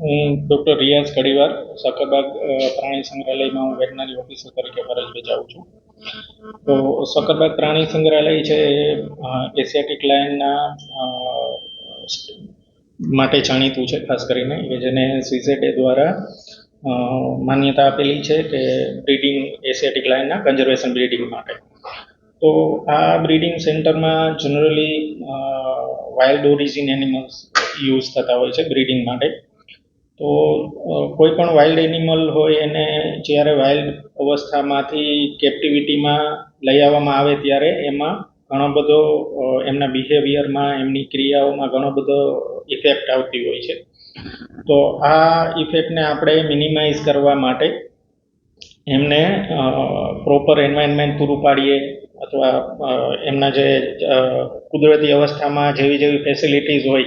હું ડૉક્ટર રિયાઝ કડીવાર સાકરબાગ પ્રાણી સંગ્રહાલયમાં હું વેટનરી ઓફિસર તરીકે ફરજ બજાવું છું. તો સકરબાગ પ્રાણી સંગ્રહાલય છે એ એશિયાટિક લાઇનના માટે જાણીતું છે, ખાસ કરીને, કે જેને સીઝેડે દ્વારા માન્યતા આપેલી છે કે બ્રીડિંગ એશિયાટિક લાઇનના કન્ઝર્વેશન બ્રીડિંગ માટે. તો આ બ્રીડિંગ સેન્ટરમાં generally wild origin animals use થતા હોય છે બ્રીડિંગ માટે. તો કોઈ પણ વાઇલ્ડ એનિમલ હોય એને જ્યારે વાઇલ્ડ અવસ્થામાંથી કેપ્ટિવિટીમાં લઈ આવવામાં આવે ત્યારે એમાં ઘણો બધો એમના બિહેવિયરમાં, એમની ક્રિયાઓમાં ઘણો બધો ઇફેક્ટ આવતી હોય છે. તો આ ઇફેક્ટને આપણે મિનિમાઇઝ કરવા માટે એમને પ્રોપર એન્વાયરમેન્ટ પૂરું પાડીએ અથવા એમના જે કુદરતી અવસ્થામાં જેવી જેવી ફેસિલિટીઝ હોય,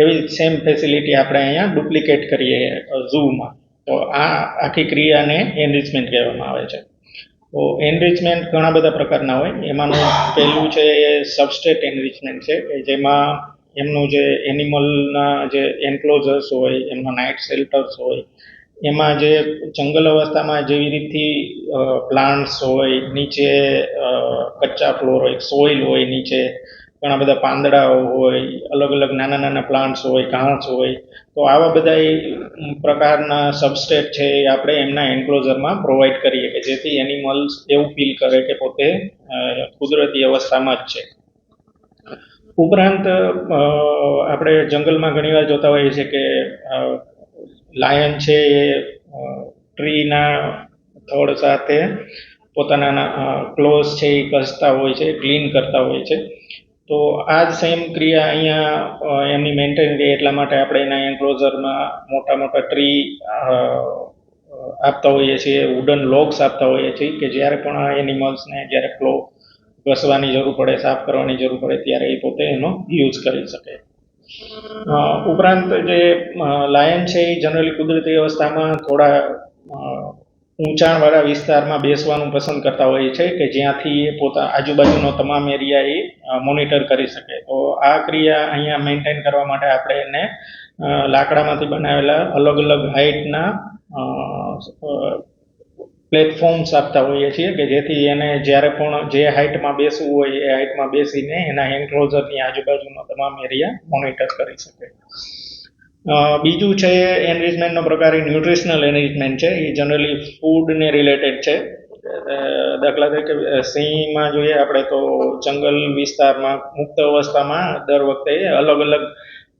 એવી સેમ ફેસિલિટી આપણે અહીંયા ડુપ્લિકેટ કરીએ ઝૂમાં. તો આ આખી ક્રિયાને એનરિચમેન્ટ કહેવામાં આવે છે. તો એનરિચમેન્ટ ઘણા બધા પ્રકારના હોય. એમાંનું પહેલું છે એ સબસ્ટેટ એનરિચમેન્ટ છે કે જેમાં એમનું જે એનિમલના જે એન્ક્લોઝર્સ હોય એમના નાઇટ શેલ્ટર્સ હોય એમાં જે જંગલ અવસ્થામાં જેવી રીતથી પ્લાન્ટ્સ હોય, નીચે કચ્ચા ફ્લોર હોય સોઇલ હોય નીચે, ઘણા બધા પાંદડાઓ હોય, અલગ અલગ નાના નાના પ્લાન્ટ્સ હોય, ઘાસ હોય, તો આવા બધા પ્રકારના સબસ્ટેટ છે એ આપણે એમના એન્ક્લોઝરમાં પ્રોવાઈડ કરીએ કે જેથી એનિમલ્સ એવું ફીલ કરે કે પોતે કુદરતી અવસ્થામાં જ છે. ઉપરાંત આપણે જંગલમાં ઘણીવાર જોતા હોઈએ છીએ કે લાયન છે એ ટ્રીના થડ સાથે પોતાના ક્લોઝ છે એ ઘસતા હોય છે, ક્લીન કરતા હોય છે. તો આ જ સેમ ક્રિયા અહીંયા એમની મેન્ટેન રહે એટલા માટે આપણે એના એન્ક્લોઝરમાં મોટા મોટા ટ્રી આપતા હોઈએ છીએ, વુડન લોગ્સ આપતા હોઈએ છીએ કે જ્યારે પણ એનિમલ્સને જ્યારે ક્લો, ઘસવાની જરૂર પડે, સાફ કરવાની જરૂર પડે, ત્યારે એ પોતે એનો યુઝ કરી શકે. ઉપરાંત જે લાયન છે એ જનરલી કુદરતી અવસ્થામાં થોડા ઊંચાણવાળા વિસ્તારમાં બેસવાનું પસંદ કરતા હોય છે કે જ્યાંથી એ પોતા આજુબાજુનો તમામ એરિયા એ મોનિટર કરી શકે. તો આ ક્રિયા અહીંયા મેન્ટેન કરવા માટે આપણે એને લાકડામાંથી બનાવેલા અલગ અલગ હાઇટના પ્લેટફોર્મ્સ આપતા હોઈએ છીએ કે જેથી એને જ્યારે પણ જે હાઇટમાં બેસવું હોય એ હાઇટમાં બેસીને એના એન્ક્લોઝરની આજુબાજુનો તમામ એરિયા મોનિટર કરી શકે. બીજું છે એનરિચમેન્ટનો પ્રકાર, એ ન્યુટ્રિશનલ એનરિચમેન્ટ છે. એ જનરલી ફૂડને રિલેટેડ છે. દાખલા તરીકે સિંહમાં જોઈએ આપણે તો જંગલ વિસ્તારમાં, મુક્ત અવસ્થામાં દર વખતે અલગ અલગ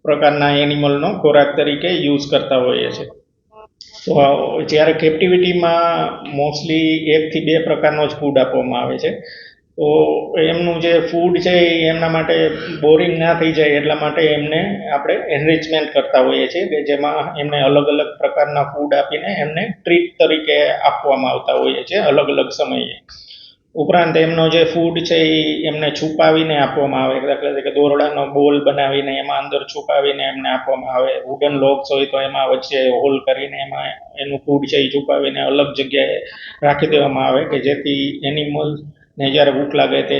પ્રકારના એનિમલનો ખોરાક તરીકે યુઝ કરતા હોઈએ છીએ. તો જ્યારે કેપ્ટિવિટીમાં મોસ્ટલી એકથી બે પ્રકારનો જ ફૂડ આપવામાં આવે છે. તો એમનું જે ફૂડ છે એ એમના માટે બોરિંગ ના થઈ જાય એટલા માટે એમને આપણે એનરિચમેન્ટ કરતા હોઈએ છીએ કે જેમાં એમને અલગ અલગ પ્રકારના ફૂડ આપીને એમને ટ્રીટ તરીકે આપવામાં આવતા હોઈએ છીએ અલગ અલગ સમયે. ઉપરાંત એમનો જે ફૂડ છે એ એમને છુપાવીને આપવામાં આવે. દાખલા તરીકે દોરડાનો બોલ બનાવીને એમાં અંદર છુપાવીને એમને આપવામાં આવે. વુડન લોક્સ હોય તો એમાં વચ્ચે હોલ કરીને એમાં એનું ફૂડ છે એ છુપાવીને અલગ જગ્યાએ રાખી દેવામાં આવે કે જેથી એનિમલ્સને જ્યારે ભૂખ લાગે તે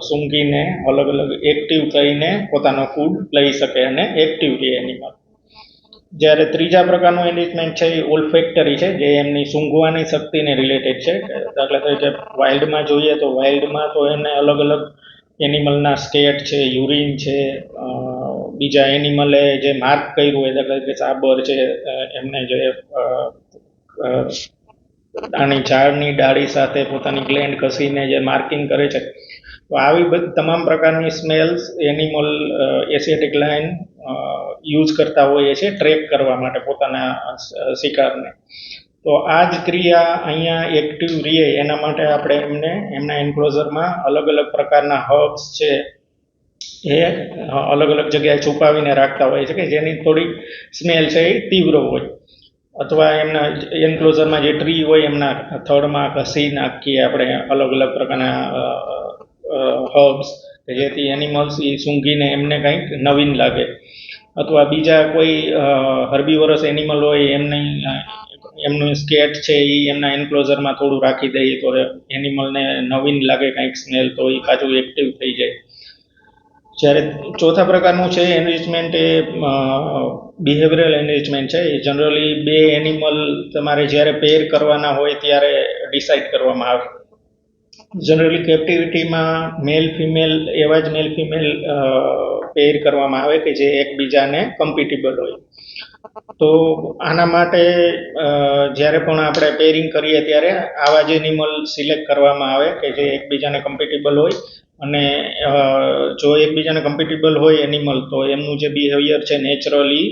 સૂંઘીને અલગ અલગ એક્ટિવ થઈને પોતાનો ફૂડ લઈ શકે અને એક્ટિવ રહે એનિમલ જ્યારે ત્રીજા પ્રકારનું એનરિચમેન્ટ છે, એ ઓલ્ફેક્ટરી છે, જે એમની સૂંઘવાની શક્તિને રિલેટેડ છે. દાખલા તરીકે વાઇલ્ડમાં જોઈએ તો વાઇલ્ડમાં તો એને અલગ અલગ એનિમલના સ્ટેટ છે યુરિન છે બીજા એનિમલે જે માર્ક કર્યું હોય, દાખલા તરીકે સાબર છે એમને જે આની ઝાડની ડાળી સાથે પોતાની ગ્લેન્ડ ઘસીને જે માર્કિંગ કરે છે તો આવી બધી, તમામ પ્રકારની smells animal Asiatic lion use કરતા હોઈએ છીએ ટ્રેક કરવા માટે પોતાના શિકારને. તો આ જ ક્રિયા અહીંયા એક્ટિવ રહે, એના માટે આપણે એમને, એમના એન્ક્લોઝરમાં અલગ અલગ પ્રકારના હર્બ્સ છે, એ અલગ અલગ જગ્યાએ છુપાવીને રાખતા હોય છે કે જેની થોડી સ્મેલ છે એ તીવ્ર હોય. અથવા એમના એન્ક્લોઝરમાં જે ટ્રી હોય એમના થડમાં ઘસી નાખીએ આપણે અલગ અલગ પ્રકારના હર્બ્સ કે જેથી એનિમલ્સ એ સૂંઘીને એમને કંઈક નવીન લાગે. અથવા બીજા કોઈ હર્બીવરસ એનિમલ હોય, એમને એમનું સ્કેટ છે એ એમના એન્ક્લોઝરમાં થોડું રાખી દઈએ તો એનિમલને નવીન લાગે, કંઈક સ્મેલ તો એ પાછું એક્ટિવ થઈ જાય. જ્યારે ચોથા પ્રકારનું છે એનરિચમેન્ટ એ બિહેવિયરલ એનરિચમેન્ટ છે. એ જનરલી બે એનિમલ તમારે જ્યારે પેર કરવાના હોય ત્યારે ડિસાઇડ કરવામાં આવે. જનરલી કેપ્ટિવિટીમાં મેલ ફિમેલ એવા જ મેલ ફિમેલ પેર કરવામાં આવે કે જે એકબીજાને કમ્પિટેબલ હોય. તો આના માટે જ્યારે પણ આપણે પેરિંગ કરીએ ત્યારે આવા જ એનિમલ સિલેક્ટ કરવામાં આવે કે જે એકબીજાને કમ્પિટેબલ હોય. અને જો એકબીજાને કમ્પિટેબલ હોય એનિમલ તો એમનું જે બિહેવિયર છે નેચરલી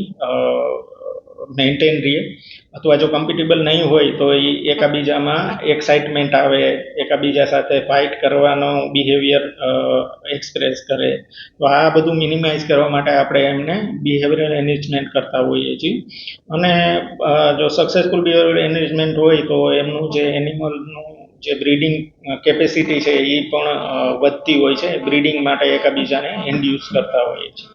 મેન્ટેન રહીએ. અથવા જો કમ્પિટેબલ નહીં હોય, તો એ એકાબીજામાં એક્સાઇટમેન્ટ આવે, એકાબીજા સાથે ફાઇટ કરવાનો બિહેવિયર એક્સપ્રેસ કરે. તો આ બધું મિનિમાઇઝ કરવા માટે આપણે એમને બિહેવિયરલ એનેજમેન્ટ કરતા હોઈએ છીએ. અને જો સક્સેસફુલ બિહેવિયર એનેજમેન્ટ હોય, તો એમનું જે એનિમલનું જે બ્રીડિંગ કેપેસિટી છે એ પણ વધતી હોય છે. બ્રીડિંગ માટે એકાબીજાને ઇન્ડ્યુસ કરતા હોઈએ છીએ.